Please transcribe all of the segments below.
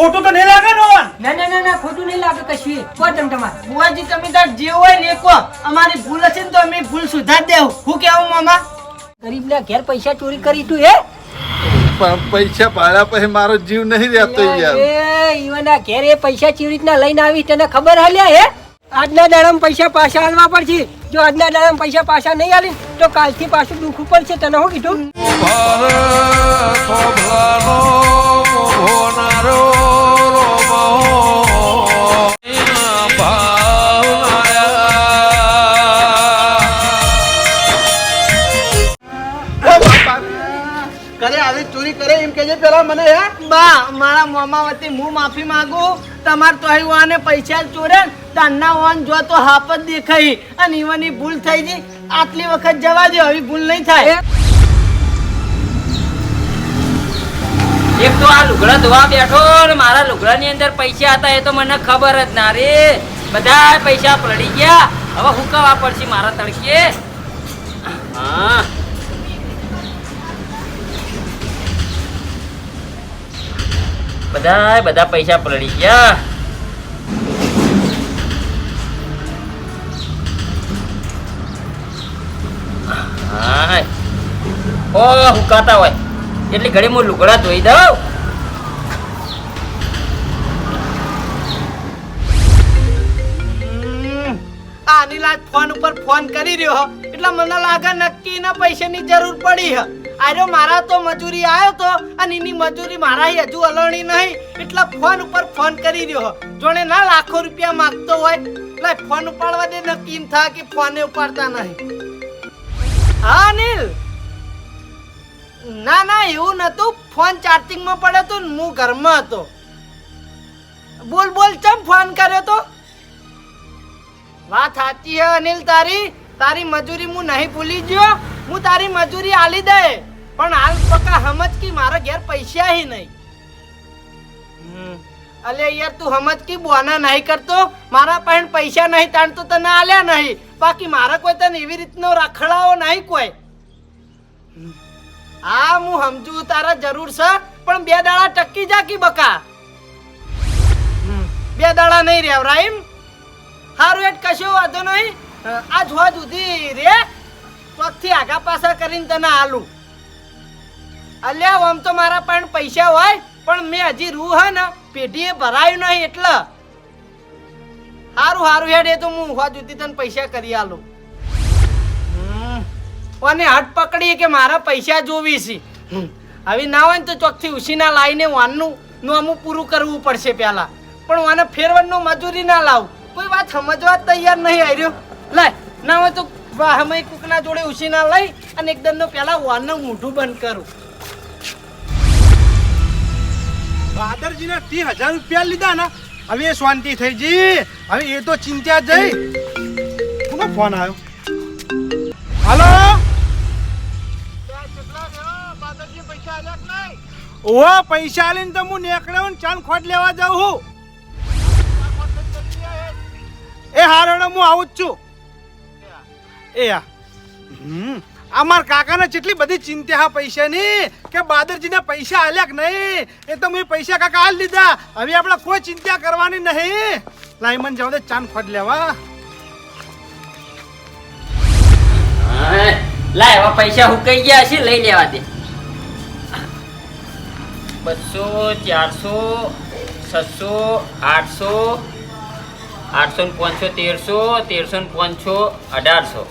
ખોટું તો નહીં લાગે નો ના ના ના ના ખોટું નહીં લાગે કશું. કો તમ તમાર. બુવાજી તમે તાર જે હોય ને કો. અમારી ભૂલ હશે ને તો અમે ભૂલ સુધાર દેવ. હું કેવું મામા? ગરીબના ઘેર પૈસા ચોરી કરી તું હે? પૈસા પાડ્યા પછી મારો જીવ નહીં રહેતો યાર. એ ઈવના ઘેર એ પૈસા ચોરી રીતના લઈને આવી તને ખબર હાલ્યા હે? આજના દાડામાં પૈસા પાછા આલવા પડશે. જો આજના દાડામાં પૈસા પાછા નહીં આલી તો કાલથી પાછું દુઃખ છે તને હું કીધું? કરે આવી ચોરી કરે એમ કેજે પેલા મને હે? બા મારા મામા વતી હું માફી માંગુ. તમાર તો વાને પૈસા ચોરે ને તારના વાન જો તો હાફ જ દેખાઈ અને ઈવાની ભૂલ થઈ ગઈ. આટલી વખત જવા દે હવે ભૂલ નહીં થાય. એક તો આ લુગડા ધોવા બેઠો ને મારા લુગડાની અંદર પૈસા હતા, એ તો મને ખબર જ ના રે. બધા પૈસા પડી ગયા. હવે હુકવા પડશે મારા તડકે? હા. બધા બધા પૈસા પડી ગયા. હા ઓ હુકાતા હોય. એટલી ઘડી હું લુગડા ધોઈ દઉં. હમ, આ ફોન ઉપર ફોન કરી રહ્યો એટલે મને લાગે નક્કી ના પૈસાની જરૂર પડી હ. આર્યો મારા તો મજૂરી આવ્યો તો અને એની મજૂરી મારા હજુ અલણી નહીં. એટલે ફોન ઉપર ફોન કરી રહ્યો જોણે ના લાખો રૂપિયા માંગતો હોય એટલે ફોન ઉપાડવા દે નક્કી થા કે ફોને ઉપાડતા નહીં. હા અનિલ? ના ના, એવું નતું ફોન ચાર્જિંગમાં પડ્યો તો હું ઘરમાં હતો. બોલ બોલ, ચમ ફોન કર્યો તો? વાત સાચી હે અનિલ તારી? તારી મજૂરી હું નહીં ભૂલી ગયો. હું તારી મજૂરી આલી દે. પણ હાલ પક્કા સમજ કે મારા ઘેર પૈસા હી નહીં. અલે યાર, તું સમજ કે બોના નહીં કરતો? મારા પાસે પૈસા નહીં, તાણ તને આલ્યા નહીં. બાકી મારા કોઈ તને એવી રીતનો રખડાવો નહીં કોઈ. હા હું સમજુ તારા જરૂર છે, પણ બે દાડા ટકી જા કી બકા. બે દાડા નહીં રેવરા એમ હારું એટ કશો વાંધો નહીં. આ જોવા જુદી રે. પગથી આગા પાછા કરીને તને આલું. અલ્યા, આમ તો મારા પણ પૈસા હોય, પણ મેં હજી રૂ હે ને, પેઢીએ ભરાયું નહીં એટલે. હારું હારું, હેડ એ તો હું હોવા જુદી તને પૈસા કરી આલું. અને હટ પકડી કે મારા પૈસા જોવી છે. હવે ના હોય ને તો ચોકથી ઉસીના લાવીને વાનનું નોમું પૂરું કરવું પડશે પહેલા. પણ વાને ફેરવણનો મજૂરી ના લાવ. કોઈ વાત સમજવા તૈયાર નહીં આવ્યો લાય, ના હોય તો વાહમય કુકના જોડે ઉસીના લઈ અને એકદમ નો પહેલા વાનનું મોઢું બંધ કરું. બાદરજીના ત્રીસ હજાર રૂપિયા લીધા ને, હવે એ શાંતિ થઈ ગઈ. હવે એ તો ચિંતા જઈ ફોન આવ્યો? હાલો? ઓ પૈસા આલીને તો હું નીકળ્યો ને ખોટ લેવા જાઉં હું. એ હારણ હું આવું જ છું. એ આ. હમ અમાર કાકાને કેટલી બધી ચિંતા હા પૈસાની કે બાદરજીને પૈસા આલ્યા કે નહીં એ તો મેં પૈસા કાકા આલ લીધા હવે આપણે કોઈ ચિંતા કરવાની નહીં. લાઈ મને જાવ દે ચાંદ ફટ લેવા. હા, લાય હવે પૈસા હુકાઈ ગયા છે લઈ લેવા દે. બસો, ચારસો, છસો, આઠસો આઠસો ને પાંચસો, તેરસો તેરસો ને પાંચસો, અઢારસો.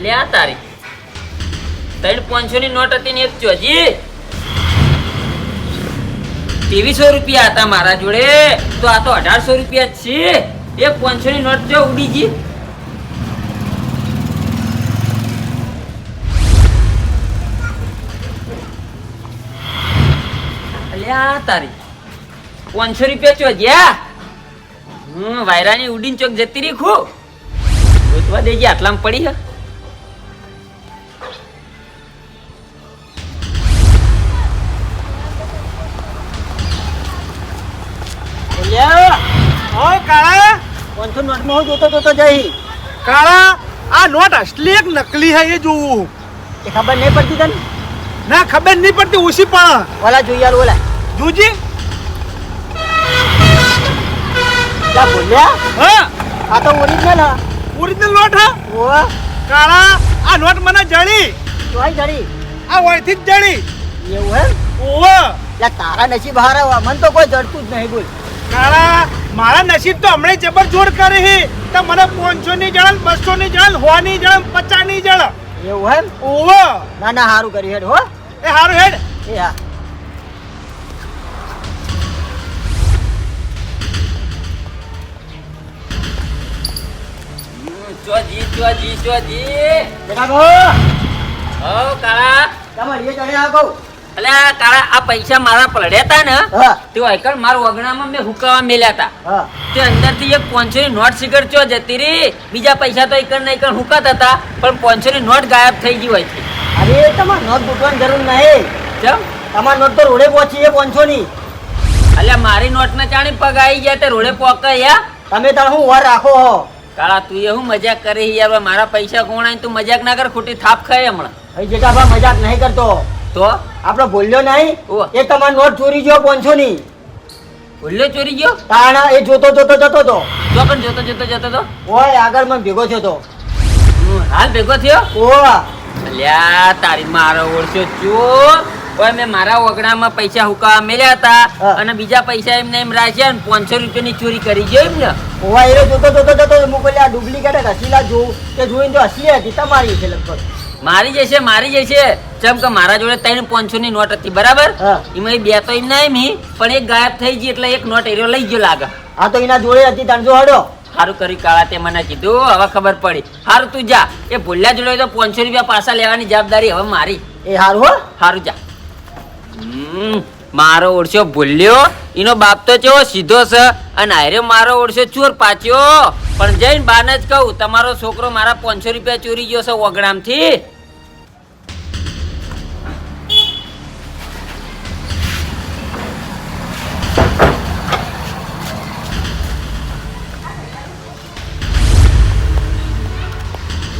લે આ તારી ત્રણ પાંચસો નોટ હતી ને એક ચોજી. ત્રેવીસો રૂપિયા હતા મારા જોડે. તો આ તો અઢારસો રૂપિયા જ છે. એક પાંચસો ની નોટ જો ઉડી ગઈ. અલ્યા તારી. પાંચસો રૂપિયા ચો ગયા હું વાયરાની ઉડીન ચોક જતી રહી ખુ. ગોતવા દેજે આટલામાં પડી હે. પાંચસો નોટમાં હું જોતો જોતો જઈ. કાળા આ નોટ અસલી એક નકલી હે એ જોવું એ ખબર નહીં પડતી તને? ના ખબર નહીં પડતી ઉસી પણ. ઓલા જોઈ ઓલા. જુજી? ત્યાં બોલ્યા? હા? આ તો ઓરિજિનલ હા. ઓરિજિનલ નોટ હા? ઓવા કાળા આ નોટ મને જડી. તોય જડી. આ વયથી જ જડી. એવું હે ઓવે યા તારા નસીબ હારા મને તો કોઈ જડતું જ નહીં બોલ. કાળા મારા નસીબ તો હમણે જબર જોડ કરે હે. તો મને પાંચસો ની જળ બસો ની જળ સો ની જળ પચાસની જળ. એવું હે ઓવે ના ના સારું કર્યું હેડ હો. એ હારું હેડ. એ હા. ચોજી બેટા બહુ હો કાળા. તમારે એ ચડે આ કહું. અલ્યા કાળા આ પૈસા મારા પડ્યા હતા ને તે એકલ મારા વગણામાં મેં હુકાવા મેલ્યા હતા તે અંદરથી એક પાંચસો ની નોટ સિગર ચો જતી રી બીજા પૈસા તો એકર ને એકર હુકાતા હતા પણ પાંચસો ની નોટ ગાયબ થઈ ગઈ હોય છે. અરે તમારે નોટ બુટવાની જરૂર નહીં. ચમ તમારી નોટ તો રોડે પહોંચી એ પાંચસો ની અલ્યા મારી નોટ ને ચાણી પગ આવી ગયા તે રોડે પોકાયા તમે તાર હું વાર રાખો હો? કાળા તું એવું મજાક કરી યાર? મારા પૈસા કોણ તું મજાક ના કર ખોટી થાપ ખાય હમણાં. ભાઈ જેઠા ભા મજાક નહીં કરતો. તો? આપણો બોલ્યો નહીં. એ તમારો નોટ ચોરી ગયો પાંચસો ની. ભૂલ્યો ચોરી ગયો? તાણા એ જોતો જોતો જતો તો. તો પણ જોતો જોતો જતો તો? ઓય આગળ મને ભેગો થયો તો. હું હાલ ભેગો થયો? ઓ અલ્યા તારી મારો ઓળખ્યો ચોર. ઓય મેં મારા ઓગણામાં પૈસા હુકા મેલ્યા હતા અને બીજા પૈસા એમને એમ રાખ્યા ને પાંચસો રૂપિયાની ચોરી કરી ગયો એમ ને ઓવા એ જોતો જોતો જોતો બોલ્યા ડુપ્લિકેટ હસીલા જોઉં કે જોઈને તો હસલી હતી તમારી છે લગભગ. મારી જશે મારી જશે. ચમ કે મારા જોડે ત્રણ પાંચસો ની નોટ હતી બરાબર? એમાં બે તો એમ ના એમી પણ એક ગાયબ થઈ ગઈ એટલે એક નોટ એરિયો લઈ ગયો લાગે. હા તો એના જોડે હતી ત્રણસો હડો. સારું કરી કાળા તે મને કીધું હવે ખબર પડી. સારું તું જા. એ ભૂલ્યા જોડે તો પાંચસો રૂપિયા પાછા લેવાની જવાબદારી હવે મારી. એ હારું હો. સારું જા. મારો ઓળશો ભૂલ્યો? એનો બાપ તો ચેવો સીધો છે? અને આયરે મારો ઓળશો ચોર પાચ્યો પણ જઈને બાને જ કહું, તમારો છોકરો મારા પાંચસો રૂપિયા ચોરી ગયો છે વગડામથી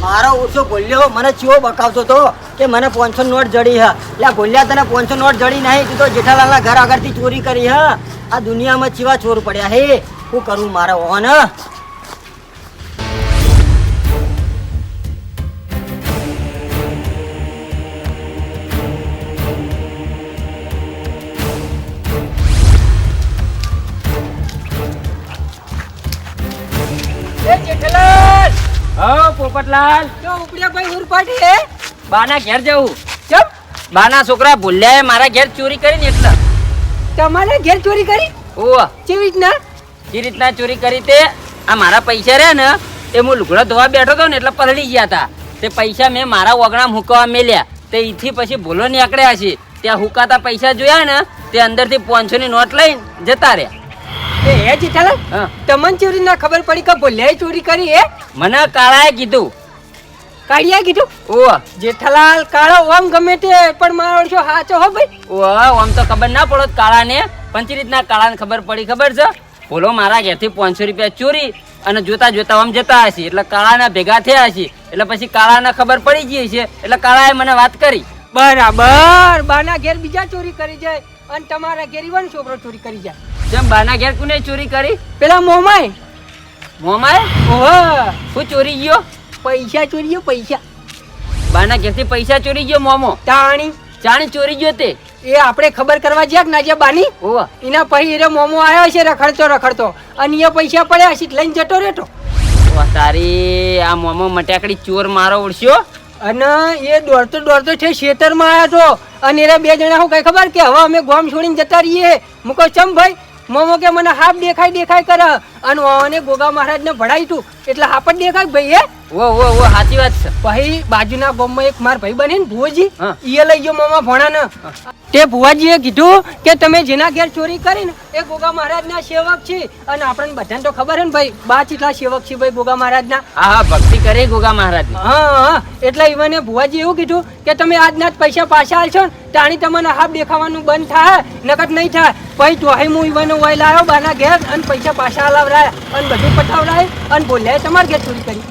મારો ઓછો ગોલ્યો મને ચીવો બકાવતો તો કે મને પાંચસો નોટ જડી હા. એટલે બોલ્યા તને પાંચસો નોટ જડી નહીં, તું તો જેઠાલાલના ઘર આગળથી ચોરી કરી હા. આ દુનિયામાં ચીવા ચોર પડ્યા હે. હું કરું મારા ઓન પોપટલાલ ઉપડ્યા ભાઈ ઉરપાટી હે. બાના ઘેર જવું. ચમ. બાના છોકરા ભૂલ્યા મારા ઘેર ચોરી કરીને એટલે તમારે ઘેર ચોરી કરી? ઓવા કેવી રીતના? જે રીતના ચોરી કરી તે આ મારા પૈસા રહ્યા ને એ હું લુગડા ધોવા બેઠો હતો ને એટલે પલળી ગયા હતા તે પૈસા મેં મારા વગણામાં હુકવા મેલ્યા. તે ઈથી પછી ભૂલો નીકળ્યા છે. ત્યાં હુકાતા પૈસા જોયા ને તે અંદરથી પાંચસો ની નોટ લઈને જતા રહ્યા. એ હે. જેઠાલાલ તમન ચોરી ના ખબર પડી કે બોલ્યાએ ચોરી કરી હે? મને કાળાએ કીધું. કાળિયા કીધું? ઓહ. જેઠાલાલ કાળો ઓમ ગમે તે પણ મારો છો હાચો હો ભાઈ. ઓહ આમ તો ખબર ના પડો કાળાને. પણ ચી રીતના કાળાને ખબર પડી ખબર છે? બોલો મારા ઘેરથી પાંચસો રૂપિયા ચોરી અને જોતા જોતા આમ જતા હશે. એટલે કાળાના ભેગા થયા હશે. એટલે પછી કાળાને ખબર પડી ગઈ છે એટલે કાળાએ મને વાત કરી. બરાબર. બાના ઘેર બીજા ચોરી કરી જાય અને તમારા ઘેર ઈવન છોકરો ચોરી કરી જાય. જેમ બાના ઘેર કોને ચોરી કરી? પેલા મોમાય મોમાય ઓહ. શું ચોરી ગયો? પૈસા ચોરી ગયો પૈસા. બાના ઘેરથી પૈસા ચોરી ગયો મોમો? તાણી. ચાણી ચોરી ગયો તે? એ આપણે ખબર કરવા જ્યાં કે ના જે બાની. ઓહ. એના પછી એનો મોમો આવ્યો છે રખડતો રખડતો. અને એ પૈસા પડ્યા છે લઈને જતો રહેતો. તારી આ મોમો મટાકડી ચોર મારો ઉડશ્યો અને એ દોડતો દોડતો છે ખેતરમાં આવ્યો હતો અને એ બે જણા શું કઈ ખબર કે હવે અમે ગોમ છોડીને જતા રહીએ. મૂકો ચમ ભાઈ. મોમો કે મને હાફ દેખાય દેખાય કરે. અને ઓને ગોગા મહારાજને ભણાઈ તું. એટલે હાફ જ દેખાય ભાઈ, હે? ઓ ઓ ઓ સાચી વાત છે. પછી બાજુના ગામમાં એક માર ભાઈ બની ને ભુવાજી ઈએ લઈ ગયો મામા ભણાને. તે ભુવાજીએ કીધું કે તમે જેના ઘેર ચોરી કરી ને એ ગોગા મહારાજના સેવક છે. અને આપણને બધાને તો ખબર હે ને ભાઈ બા ચીટલા સેવક છે ભાઈ ગોગા મહારાજના. હા હા ભક્તિ કરે ગોગા મહારાજ હા હા એટલે ઈવને ભુવાજી એવું કીધું કે તમે આજના જ પૈસા પાછા આલશો ને તાણી તમને હાફ દેખાવાનું બંધ થાય નકર નહીં થાય. પછી તો હું ઈવને વાય લાવ્યો બાના ઘેર અને પૈસા પાછા આલાવરાયા અને બધું પટાવરાય અને બોલ્યા તમારે ઘેર ચોરી કરી.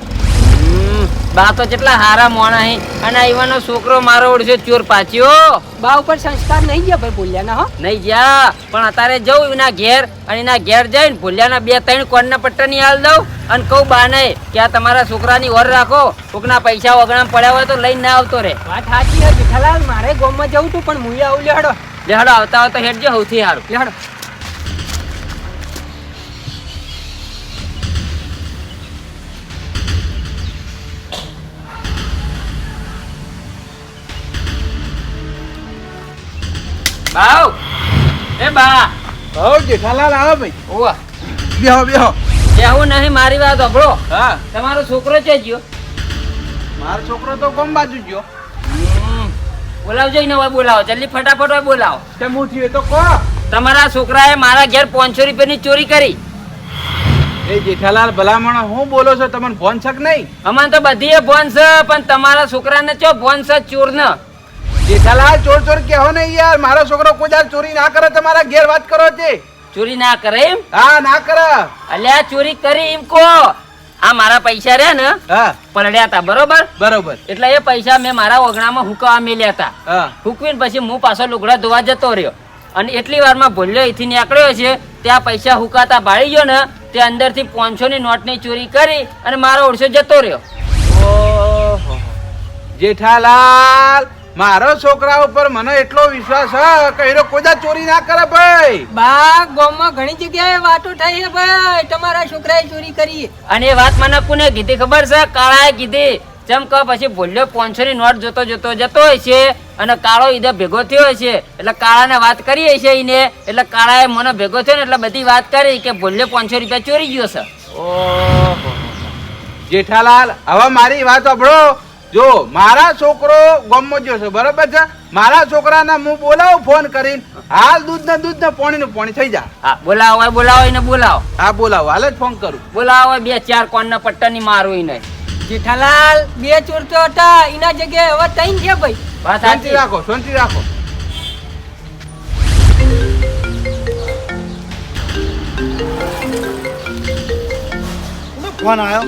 બા તો કેટલા હારા મોણા હી. અને ઈવાનો છોકરો મારો ઓળશે ચોર પાછ્યો બા ઉપર સંસ્કાર નહીં ગયા ભાઈ ભૂલ્યાના હો? નહીં ગયા પણ અત્યારે જઉં એના ઘેર અને એના ઘેર જઈને ભૂલ્યાના બે ત્રણ કોણના પટ્ટા ની હાલ દઉં અને કહું બાને કે આ તમારા છોકરાની ઓર રાખો કોકના પૈસા વગણા પડ્યા હોય તો લઈને ના આવતો રે વાત સાચી હે જેઠાલાલ મારે ગામમાં જવું તું પણ મુએ આવું લેડો લેડો આવતા હોય તો હેડજો સૌથી સારું. લેડો બાવ. એ બા. હો જેઠાલાલ આવો ભાઈ. ઓવા બેહો બેહો. બેહો નહીં મારી વાત સાંભળો. હા. તમારો છોકરો છે ગયો મારો છોકરો તો કોમ બાજુ ગયો બોલાવજો ને હોય બોલાવો. જલ્દી ફટાફટ હોય બોલાવો. કે હું થયું તો કહો. તમારા છોકરાએ મારા ઘેર પાંચસો રૂપિયાની ચોરી કરી. એ જેઠાલાલ ભલામણ હું બોલો છો તમને ભોન છક નહીં? અમને તો બધી ભોન છે પણ તમારા છોકરાને ચો ભોન છે ચોર ને જેઠાલાલ ચોર ચોર કેહો ને યાર મારો છોકરો કોઈ ચોરી ના કરે તમારા ઘેર વાત કરો છે. ચોરી ના કરે એમ? હા ના કરે. અલ્યા ચોરી કરી એમ કો આ મારા પૈસા રહ્યા ને હા. પડ્યા હતા બરોબર? બરોબર. એટલે એ પૈસા મેં મારા ઓગણામાં હુકવા મેલ્યા હતા. હુકવીને પછી હું પાછો લુગડા ધોવા જતો રહ્યો. અને એટલી વારમાં ભૂલ્યો અહીંથી નીકળ્યો છે ત્યાં પૈસા હુકાતા ભાળી ગયો ને તે અંદરથી પાંચસો ની નોટની ચોરી કરી અને મારો ઓળશો જતો રહ્યો. જેઠાલાલ મારો છોકરા ઉપર મને એટલો વિશ્વાસ છે કે એનો કોઈ દાડ ચોરી ના કરે ભાઈ. બા ગામમાં ઘણી જગ્યાએ વાતો થઈ છે ભાઈ. તમારા છોકરાએ ચોરી કરી. અને એ વાત મને કોને કીધી ખબર છે? કાળાએ કીધી. જેમ કે પછી ભૂલ્યો પાંચસો ની નોટ જોતો જોતો જતો હોય છે અને કાળો ઈદે ભેગો થયો હોય છે. એટલે કાળાને વાત કરી હોય છે એને એટલે કાળાએ મને ભેગો થયો ને એટલે બધી વાત કરી કે ભૂલ્યો પાંચસો રૂપિયા ચોરી ગયો છે. ઓહો. જેઠાલાલ હવે મારી વાત સાંભળો. જો મારા છોકરો ગામમાં ગયો છે બરોબર છે? મારા છોકરાને હું બોલાવો ફોન કરીને હાલ દૂધ ને દૂધ ને પોણી ને પોણી થઈ જા. હા બોલાવો હોય બોલાવો એને બોલાવો. હા બોલાવો હાલ જ ફોન કરું. બોલાવો હોય બે ચાર કોણના પટ્ટા ની મારું એને જેઠાલાલ બે ચોર તો હતા એના જગ્યાએ હવે તઈ છે ભાઈ. વાત શાંતિ રાખો શાંતિ રાખો. ફોન આવ્યો?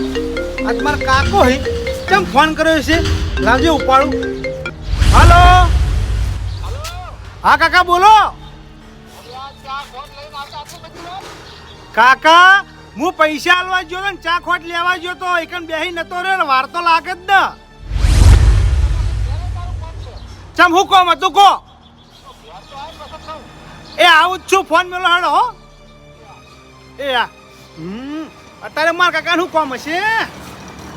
આજ મારો કાકો હી. કેમ ફોન કર્યો છે? લાવજે ઉપાડું. હાલો? હા, કાકા, બોલો. કાકા, હું પૈસા આલવા ગયો ને, ચા ખોટ લેવા ગયો તો, એકન બેહી નતો રે ને, વાર તો લાગે જ ને. ચમ, હું કોમ હતું? કો. એ, આવું જ છું, ફોન મેલો હાડો હો. એ, આ. હમ, અત્યારે મારા કાકાનું કોમ હશે.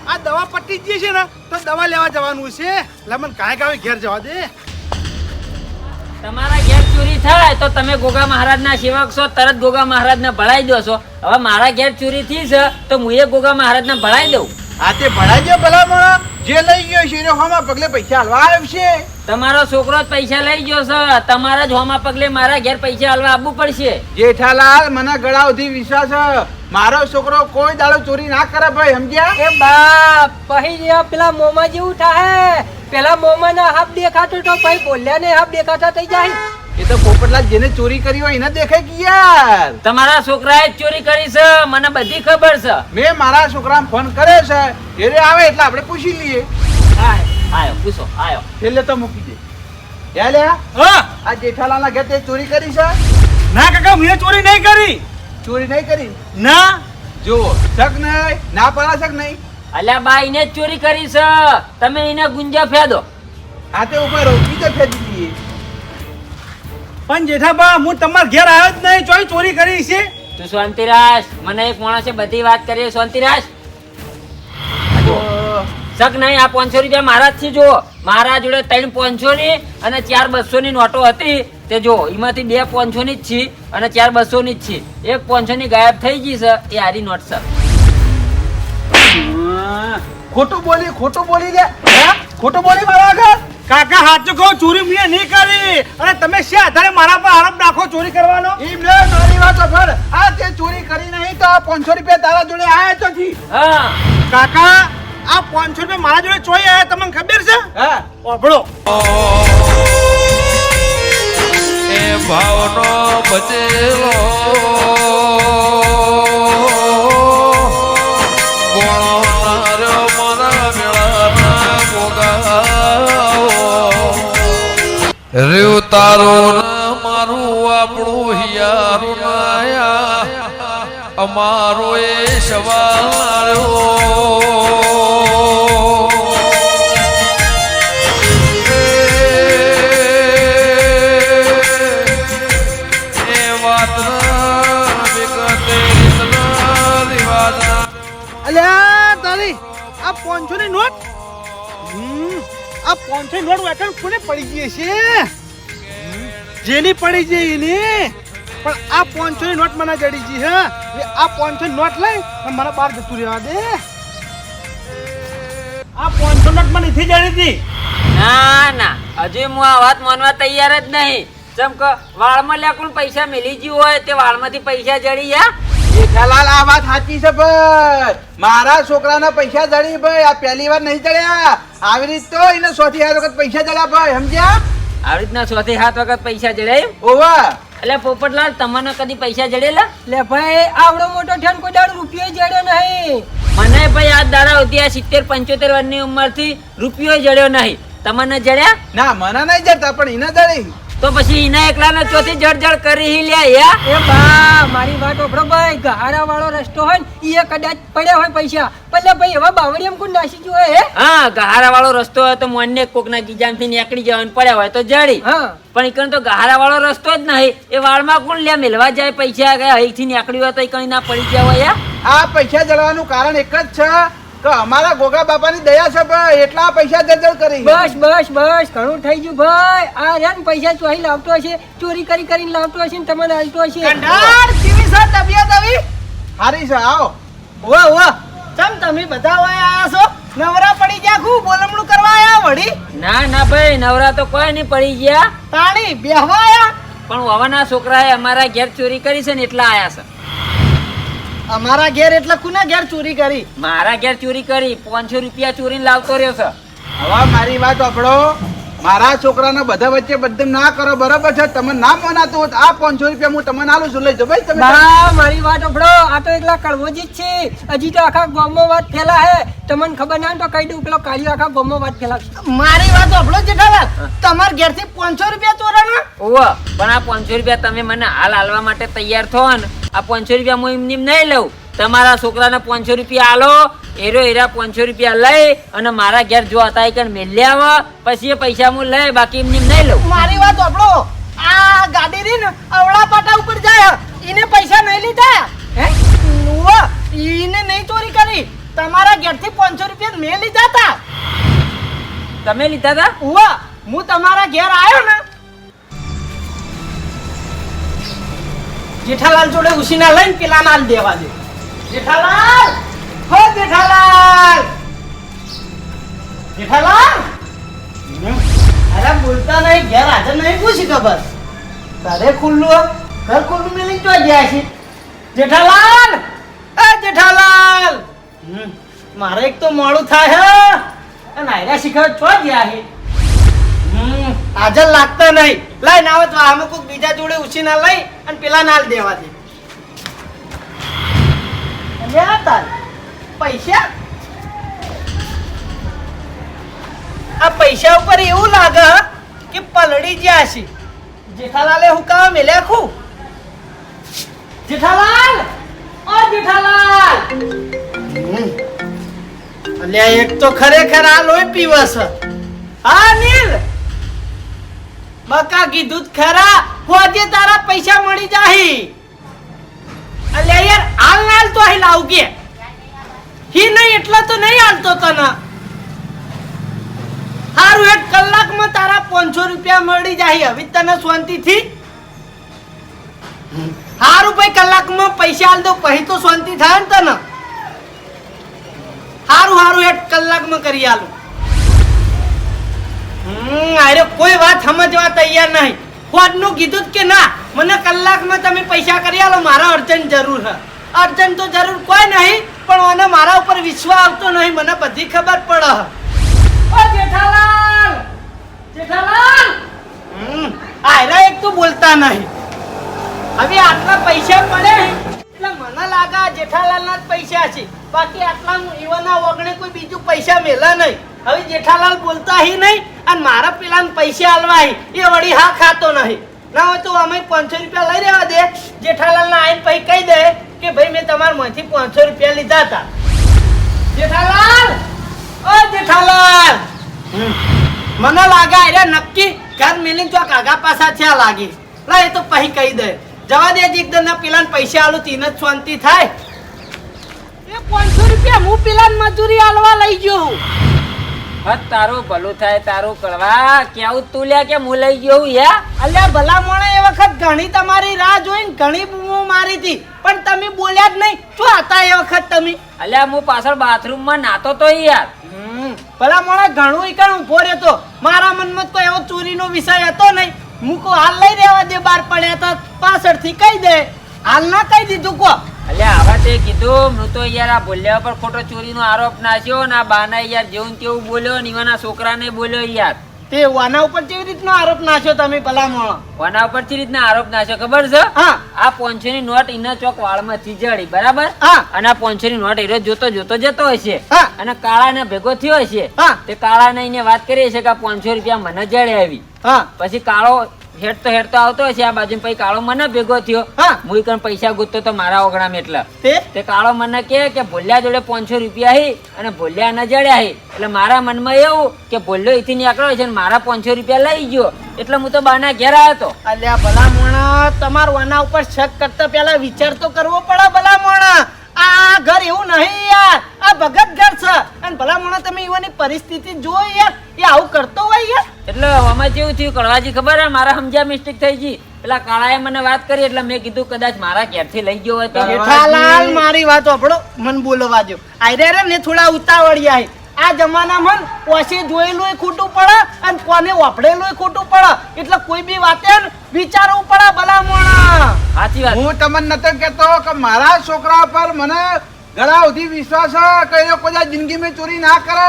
આ દવા પટી જ છે ને તો દવા લેવા જવાનું છે. લમન મને કાંઈ કાંઈ ઘેર જવા દે. તમારા ઘેર ચોરી થાય તો તમે ગોગા મહારાજના સેવક છો તરત ગોગા મહારાજને ભળાઈ દો છો. હવે મારા ઘેર ચોરી થઈ છે તો હું એ ગોગા મહારાજને ભળાઈ દઉં. આ તે ભલા ભલામણ જે લઈ ગયો છે હોમાં પગલે પૈસા હાલવા આવ્યો છે. તમારો છોકરો જ પૈસા લઈ ગયો છે તમારા જ હોમાં પગલે મારા ઘેર પૈસા હલવા આવવું પડશે. જેઠાલાલ મને ગળા સુધી વિશ્વાસ મારો છોકરો કોઈ દાડો ચોરી ના કરે ભાઈ સમજ્યા? એ બાપ પછી જે પેલા મોમાં જેવું થાય પેલા મોમાં ના હાફ દેખાતો તો પછી બોલ્યા ને હાફ દેખાતા થઈ જાય. એ તો પોપટલાલ જેને ચોરી કરી હોય એને દેખાય કે યાર. તમારા છોકરાએ જ ચોરી કરી છે મને બધી ખબર છે. મેં મારા છોકરાને ફોન કર્યો છે ઘેરે આવે એટલે આપણે પૂછી લઈએ. આયો પૂછો આયો. છેલ્લે તો મૂકી દે. યાલે હા. આ જેઠાલાલના ઘેર તે ચોરી કરી છે? ના કાકા મેં ચોરી નહીં કરી. ચોરી નહીં કરી? ના? જુઓ શક નહીં ના પાડા શક નહીં. અલ્યા બા એને ચોરી કરી છે. તમે એને ગુંજા ફેદો. હાથે ઉપર બીજો ફેદી દઈએ. પણ જેઠાબા હું તમારા ઘેર આવ્યો જ નહીં ચોરી ચોરી કરી છે? તું શાંતિરાજ મને એક માણસે બધી વાત કરી શાંતિરાજ. શક નહીં આ પાંચસો રૂપિયા મારા જ થી જુઓ. મારા જોડે ત્રણ પાંચસો ની અને ચાર બસો ની નોટો હતી. તે જો એમાંથી બે પાંચસો ની જ છે અને ચાર બસો ની જ છે. એક પાંચસો ની ગાયબ થઈ ગઈ છે. એ આરી નોટ સર ખોટું બોલી ખોટું બોલી લે હા? ખોટું બોલી મારા આગળ? કાકા સાચું કહું ચોરી મેં નહીં કરી. અને તમે શા આધારે મારા પર આરોપ નાખો ચોરી કરવાનો? એમ મે મારી વાત સાંભળ. આ તે ચોરી કરી નહીં તો આ 500 રૂપિયા તારા જોડે આયા તો. હા. કાકા આ પાંચસો રૂપિયા મારા જોડે ચોઈ આવ્યા તમને ખબર છે? હા. ઓભળો. એ ભાવનો બચેલો. રેવ તારો ના મારું આપણું હિયારું નાયા. અમારો એ સવાલ પાંચસો ની નોટ આ પાંચસો નોટ વેકન કોને પડી ગઈ છે. જેની પડી ગઈ એની. પણ આ પાંચસો ની નોટ મને જડી ગઈ હે આ પાંચસો નોટ લઈ મને બહાર જતું રહેવા દે. આ પાંચસો નોટ મને નથી જડી હતી ના ના. હજી હું આ વાત માનવા તૈયાર જ નહીં. જેમ કે વાળમાં લ્યા કોણ પૈસા મિલી ગયું હોય તે વાળમાંથી પૈસા જડી યા જેઠાલાલ આ વાત સાચી છે ભાઈ મારા છોકરાના પૈસા જડી ભાઈ આ પહેલી વાર નહીં જડ્યા. આવી રીત તો એને સોથી હાથ વખત પૈસા જડ્યા ભાઈ સમજ્યા? આવી રીતના સોથી થી વખત પૈસા જડે ઓવા. એટલે પોપટલાલ તમને કદી પૈસા જડેલા? લે ભાઈ આવડો મોટો ઠેન કોઈ દાડો રૂપિયો જડ્યો નહીં. મને ભાઈ આ દાડા સુધી આ સિત્તેર પંચોતેર વર્ષની ઉંમરથી રૂપિયો જડ્યો નહીં. તમને જડ્યા? ના મને નહીં જડતા પણ એને જડી. તો પછી એના એકલાને ચોથી જડ જડ કરી હી લ્યા યા એ બા મારી વાત ઓફરો ભાઈ ગહારા વાળો રસ્તો હોય ને એ કદાચ પડ્યા હોય પૈસા. પણ ભાઈ એવા એમ કોણ નાસી ગયો હે? હા ગહારા વાળો રસ્તો હોય તો મોને કોકના ગીજામથી નીકળી જવાનું પડ્યા હોય તો જડી. હા. પણ ઈકણ તો ગહારા વાળો રસ્તો જ નહીં. એ વાળમાં કોણ લે મેલવા જાય પૈસા ગયા અહીંથી નીકળ્યું હોય તો ઈકણ ના પડી ગયા હોય યા આ પૈસા જળવાનું કારણ એક જ છે. કે અમારા ગોગા બાપાની દયા છે ભાઈ એટલા પૈસા જજળ કરી. બસ બસ બસ ઘણું થઈ ગયું ભાઈ. આ રેન પૈસા ચોરી લાવતો હશે? ચોરી કરી કરીને લાવતો હશે ને તમને હાલતો હશે? કંડાર કેવી છે તબિયત આવી? હારી છે આવો. વાહ વાહ ચમ તમે બધા હોય આયા છો? નવરા પડી ગયા ખૂબ બોલમણું કરવા આયા વળી? ના ના ભાઈ નવરા તો કોઈ નહીં પડી ગયા. તાણી બેહવા આયા? પણ હવાના છોકરાએ અમારા ઘેર ચોરી કરી છે ને એટલા આયા છે. અમારા ઘેર એટલે કુના ઘેર ચોરી કરી? મારા ઘેર ચોરી કરી પાંચસો રૂપિયા ચોરીને લાવતો રહ્યો છે. હવે મારી વાત સાંભળો. મારા છોકરાના બધા વચ્ચે બધું ના કરો બરાબર છે? તમે ના મનાતું હોત આ પાંચસો રૂપિયા હું તમને આલું છું. લઈ જાઓ ભાઈ તમે મારી વાત ઓફડો આ તો એકલા કડવોજી જ છે હજી તો આખા ગામમાં વાત ફેલા હે. તમને ખબર ના હોય તો કહી દઉં પેલો કાળી આખા ગામમાં વાત ફેલા મારી વાત ઓફડો જેઠાલાલ. તમારા ઘેરથી પાંચસો રૂપિયા ચોરાના? ઓવો પણ આ પાંચસો રૂપિયા તમે મને હાલ હાલવા માટે તૈયાર થો ને. આ પાંચસો રૂપિયા હું એમની એમ નહીં લઉં. તમારા છોકરાને પાંચસો રૂપિયા આલો એરો એરા પાંચસો રૂપિયા લઈ અને મારા ઘેર જો હતા એ મેલ્યા આવે પછી એ પૈસા હું લઈ બાકી એમની નહીં લઉં. મારી વાત આપણો આ ગાડી રી ને અવળા પાટા ઉપર જાય. એને પૈસા નહીં લીધા. હે? ઈને નહીં ચોરી કરી. તમારા ઘેરથી પાંચસો રૂપિયા મેં લીધા હતા તમે લીધા હતા ઉવ્વ, હું તમારા ઘેર આવ્યો ને. જેઠાલાલ જોડે ઉસીના લઈને પેલા માલ દેવા દે. જેઠાલાલ! હો જેઠાલાલ! જેઠાલાલ? અરે બોલતા નહીં ઘેર હાજર નહીં પૂછી ખબર. તારે ખુલ્લું ઘર ખુલ્લું મેલી ગયા છે? જેઠાલાલ! એ જેઠાલાલ! મારે એક તો મોડું થાય હે. અને આયરા શિખર છો ગયા છે? હાજર લાગતા નહીં. લઈ ના આવે તો આમે કોઈક બીજા જોડે ઉછીના લઈ અને પેલા નાલ દેવાથી આ તાર? પૈસા? આ પૈસા ઉપર એવું લાગે કે પલડી જ્યાં છે. જેઠાલાલે હું કામ મેલ્યા ખું જેઠાલાલ? ઓ જેઠાલાલ. અલ્યા એક તો ખરેખર આ લોહી પીવસ હા. નીલ. બકા કીધું ખરા હોજે તારા પૈસા મળી જાહી. અલ્યા યાર હાલ નાલ તો અહીં લાવ કે હી નહીં, એટલે તો નહીં હાલતો તને. હારું, એક કલાકમાં તારા પાંચસો રૂપિયા મળી જાય. હવે તને શાંતિથી? હારું ભાઈ, કલાકમાં પૈસા આલ દો, પછી તો શાંતિ થાય ને તને. હારું હારું, એક કલાકમાં કરી આલું. અરે કોઈ વાત સમજવા તૈયાર નહીં. ખોટનું કીધું કે ના, મને કલાકમાં તમે પૈસા કરી આલો, મારા અર્જન્ટ જરૂર છે. અર્જન્ટ તો જરૂર કોઈ નહીં પણ મને મારા ઉપર વિશ્વાસ આવતો નહીં મને બધી ખબર પડે. ઓ જેઠાલાલ! જેઠાલાલ! આયરા એક તો બોલતા નહીં. હવે આટલા પૈસા પડે? એટલે મને લાગે જેઠાલાલના જ પૈસા છે. બાકી આટલા એવાના વગણે કોઈ બીજું પૈસા મેલા નહીં. હવે જેઠાલાલ બોલતા હી નહીં અને મારા પેલાને પૈસા આલવા એ વળી હા ખાતો નહીં. ના હોય તો અમે પાંચસો રૂપિયા લઈ રહ્યા દે. જેઠાલાલને આઈને પછી કહી દે. કે ભાઈ મેં તમારા માંથી પાંચસો રૂપિયા લીધા હતા. જેઠાલાલ! ઓ જેઠાલાલ! મને લાગે અરે નક્કી ઘર મેલીને ચોક આગા પાછા થયા લાગી. લા એ તો પછી કહી દે. જવા દે એકદમ ના પેલા પૈસા આલું તીન જ શાંતિ થાય. એ પાંચસો રૂપિયા હું પેલા મજૂરી આલવા લઈ ગયો હદ તારું ભલું થાય તારું કરવા કેવું તું લ્યા કે હું લઈ ગયો હું યા અલ્યા ભલા મોણે એ વખત ઘણી તમારી રાહ જોઈને ઘણી બૂમો મારી હતી પણ તમે બોલ્યા જ નહીં. શું હતા એ વખત તમે? અલ્યા હું પાછળ બાથરૂમમાં નાતો તો યાર. હમ, ભલા મોણે ઘણું ઈ કણ ઊભો રહ્યો મારા મનમાં તો એવો ચોરીનો વિષય હતો નહીં. મૂકો હાલ લઈ રહેવા દે બાર પડ્યા તો પાછળથી કહી દે. હાલ ના કહી દીધું કો અલ્યા હવે તે કીધું હું યાર આ ભૂલ્યા પર ખોટો ચોરીનો આરોપ નાખ્યો ને આ બાના યાર જેવું તેવું બોલ્યો ને ઈવાના છોકરાને બોલ્યો યાર. તે વાના ઉપર કેવી રીતનો આરોપ નાખ્યો તમે ભલા મોણો ઉપર ચી રીતના આરોપ નાખ્યો ખબર છે? હા. આ પોંચસો ની નોટ એના ચોક વાળમાં થીજડી બરાબર? હા. અને આ પોંચસો ની નોટ હીરો જોતો જોતો જતો હશે અને કાળા ને ભેગો થયો હશે હા. તે કાળા ને એને વાત કરી છે કે આ પાંચસો રૂપિયા મને જડે આવી. હા. પછી કાળો હેડતો હેડતો આવતો હશે. આ બાજુ પછી કાળો મને ભેગો થયો. હા. હું કણ પૈસા ગુતતો તો મારા ઓગણામ એટલા. તે? તે કાળો મને કે કે ભોલ્યા જોડે પાંચસો રૂપિયા હી અને ભોલ્યા ન જડ્યા હી. એટલે મારા મનમાં એવું કે ભોલ્યો અહીંથી નીકળ્યો છે અને મારા પાંચસો રૂપિયા લઈ ગયો. એટલે હું તો બાના ઘેર આવ્યો હતો અલ્યા ભલા મોણા તમારું આના ઉપર શક કરતા પહેલા વિચાર તો કરવો પડે ભલા મોણા આ ઘર એવું નહીં યાર. આ ભગત ઘર છે. અને ભલા મોણા તમે એવાની પરિસ્થિતિ જોઈ યાર. એ આવું કરતો હોય યાર. એટલે આમાં જેવું થયું કળવાજી ખબર હે મારા સમજ્યા મિસ્ટેક થઈ ગઈ. પેલા કાળાએ મને વાત કરી એટલે મેં કીધું કદાચ મારા ઘેરથી લઈ ગયો હોય તો. જેઠાલાલ મારી વાત આપણો મન બોલવા દો આયરે રે ને થોડા ઉતાવળિયા. આ જમાનામાં ઓછી જોયેલું ખોટું પડે અને કોને વાપરેલું ખોટું પડે. એટલે કોઈ બી વાતે ને વિચારવું પડે ભલા મોણા સાચી વાત. હું તમને નતો કેતો કે મારા છોકરા પર મને ઘણા સુધી વિશ્વાસ છે કે જિંદગી કોઈ દાડો જિંદગીમાં ચોરી ના કરે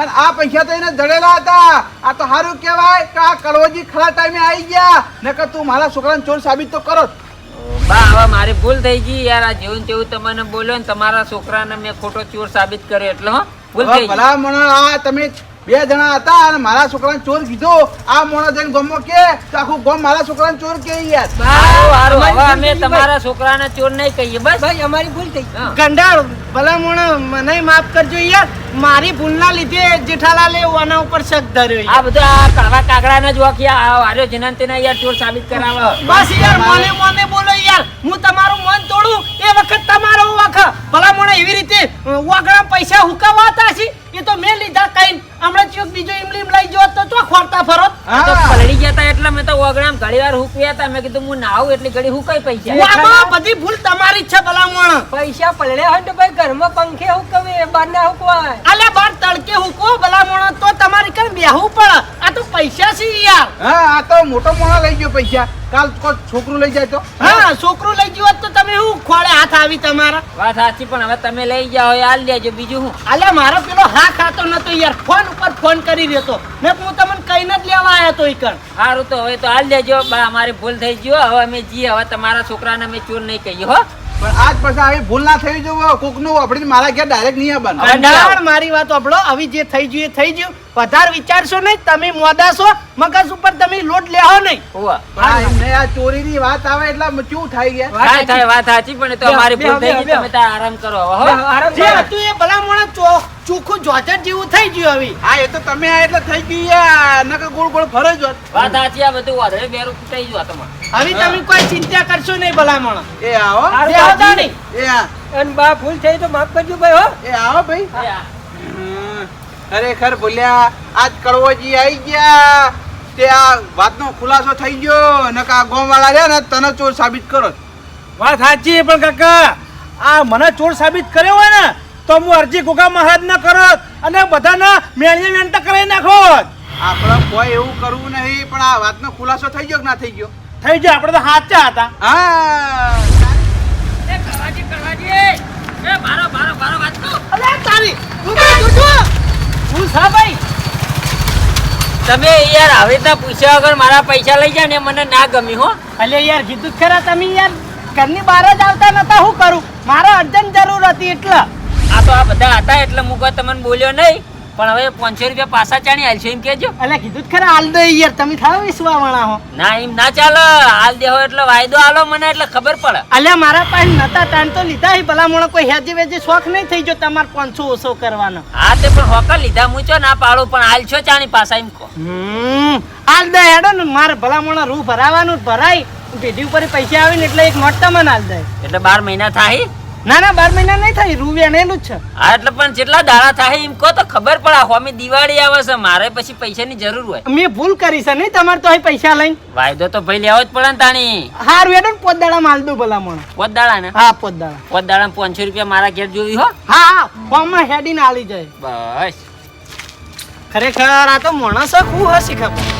અને આ પૈસા તો એને જડેલા હતા. આ તો સારું કહેવાય કે આ કડવોજી ખરા ટાઈમે આવી ગયા. નકર તું મારા છોકરાને ચોર સાબિત તો કરો જ. બા હવે મારી ભૂલ થઈ ગઈ યાર. આ જેવું તેવું તમને બોલ્યો ને તમારા છોકરાને મેં ખોટો ચોર સાબિત કર્યો એટલે હો. ભૂલ આ તમે બે જણા હતા અને મારા છોકરાને ચોર કીધો. આ મોણો જઈને ગમો કે તો આખું ગમ મારા છોકરાને ચોર કે યાર. હવે અમે તમારા છોકરાને ચોર નહીં કહીએ બસ. ભાઈ અમારી ભૂલ થઈ. ગંડાળ ભલા મોણ મને માફ કરજો યાર. મારી ભૂલના લીધે જેઠાલાલે વાના ઉપર શક ધર્યો આ. બધું આ કડવા કાગડાના જ વાક્ય આ વાર્યો જેના તેના યાર ચોર સાબિત કરાવે. બસ યાર મને મને બોલો યાર. હું તમારું મન તોડું એ વખત તમારો વખ ભલા મને એવી રીતે વાગડા પૈસા હુકાવાતા છે એ તો મેં લીધા કઈ. હમણાં ચોક બીજો ઇમલીમ લઈ જો તો તો ખોરતા ફરો તો પલડી ગયા તા એટલે મેં તો ઓગણામ ઘણી વાર હુકવ્યા હતા મેં કીધું હું નાવ એટલી ઘડી હુકાઈ પૈસા. આમાં બધી ભૂલ તમારી જ છે ભલા મોણ પૈસા પડ્યા હોય તો ભાઈ ઘરમાં પંખે હુકવે બહાર ના હુકવાય. અલ્યા બાર તડકે હુકો ભલા મોણો તો તમારી કઈ બેહવું પડે? આ તો પૈસા છે યાર. હા આ તો મોટો મોણો લઈ ગયો પૈસા. કાલ કોઈ છોકરું લઈ જાય તો? હા છોકરું લઈ ગયો તો તમે શું ખોળે હાથ આવી તમારા? વાત સાચી પણ હવે તમે લઈ જાઓ હાલ લેજો બીજું હું અલે મારો પેલો હા ખાતો નતો યાર ફોન ઉપર ફોન કરી રહ્યો તો મેં હું તમને કઈ જ લેવા આવ્યો તો ઈકણ સારું તો હવે તો હાલ લેજો બા અમારી ભૂલ થઈ ગયો હવે અમે જી હવે તમારા છોકરાને અમે ચોર નહીં કહીએ હો. પણ આજ પછી આવી ભૂલ ના થઈ જવો કોકનું મારા ઘેર ડાયરેક્ટ નહીં આવવાનું. મારી વાત આપણો આવી જે થઈ ગયું, એ થઈ ગયું. વધારે વિચારશો નહીં તમે મોડા છો મગજ ઉપર તમે લોટ લેહો નહીં. હોવા. આ એમને આ ચોરીની વાત આવે એટલે આમ થઈ ગયા થાય થાય વાત સાચી પણ તો અમારી ભૂલ થઈ ગઈ. તમે તાર આરામ કરો હો. આરામ જે હતું એ ભલા મોણા ચો- ચોખ્ખું જોજર જેવું થઈ ગયું હવે. હા એ તો તમે આ એટલે થઈ ગઈ યાર નકર ગોળ ગોળ ફરે જો વાત સાચી આ બધું વાદળે બેરું કૂટાઈ ગયું આ તમારે. હવે તમે કોઈ ચિંતા કરશો નહીં ભલા મોણા. એ આવો. એ બેહો નહીં. એ આ. અને બા ભૂલ થઈ તો માફ કરજો ભાઈ હો. એ આવો ભાઈ. એ આ. હમ, ખરેખર ભૂલ્યા આજ કડવોજી આવી ગયા. તે આ વાતનો ખુલાસો થઈ ગયો. નકર આ ગોમવાળા રહ્યા ને તને ચોર સાબિત કરો. વાત સાચી પણ કાકા આ મને ચોર સાબિત કર્યો હોય ને તો હું અરજી ગોગા મહારાજ ને કરો અને બધાને મેળીએ મેળતા કરાવી નાખો આપણે કોઈ એવું કરવું નહીં પણ આ વાતનો ખુલાસો થઈ ગયો કે ના થઈ ગયો? થઈ ગયો આપણે તો સાચા હતા હા. એ કરવાજી કરવાજી એ બારો બારો બારો વાત તો અરે તારી તું કઈ જોજો હું ભાઈ? તમે યાર હવે તો પૂછ્યા વગર મારા પૈસા લઈ જાય ને મને ના ગમી હો. અલે યાર કીધું જ ખરા તમે યાર. ઘરની બહાર જ આવતા નતા શું કરું? મારે અર્જન્ટ જરૂર હતી એટલે. આ તો આ બધા હતા એટલે મૂકવા તમને બોલ્યો નહીં. પણ હવે પાંચસો રૂપિયા પાછા ચાણી હાલશો એમ કેજો. એટલે કીધું ખરા હાલ દે યાર. તમે થાવ વિશ્વા વાળા હો. ના એમ ના ચાલે. હાલ દેહો એટલે વાયદો આલો મને એટલે ખબર પડે. અલ્યા મારા પાસે નતા તાણ તો લીધા હી. ભલા મોણો કોઈ હેજી વેજી શોખ નહીં થઈ જો તમારે પાંચસો ઓછો કરવાનો. હા તે પણ હોકા લીધા મૂચો ના પાડો પણ હાલ છો ચાણી પાછા એમ હમ હાલ દે હેડો ને. મારે ભલા મોણો રૂ ભરાવાનું ભરાય. પેઢી ઉપર પૈસા આવે ને એટલે એક નોટ તમને હાલ દે. એટલે બાર મહિના થાય? ના ના બાર મહિના નહીં થાય રૂવે ને એનું જ છે. હા એટલે પણ જેટલા દાડા થાય એમ કહો તો ખબર પડે અમે દિવાળી આવે છે મારે પછી પૈસાની જરૂર હોય. મેં ભૂલ કરી છે નહીં તમારે તો અહીં પૈસા લઈ વાયદો તો ભાઈ લેવો જ પડે ને તાણી. હારું એડો પોત દાડા માલ દો ભલા મને પોત દાડા ને હા પોત દાડા પોત દાડા પાંચસો રૂપિયા મારા ઘેર જોયું હો? હા હા ફોર્મમાં હેડીને આલી જાય. બસ. ખરેખર આ તો મોણસ ખૂબ હશે ખબર.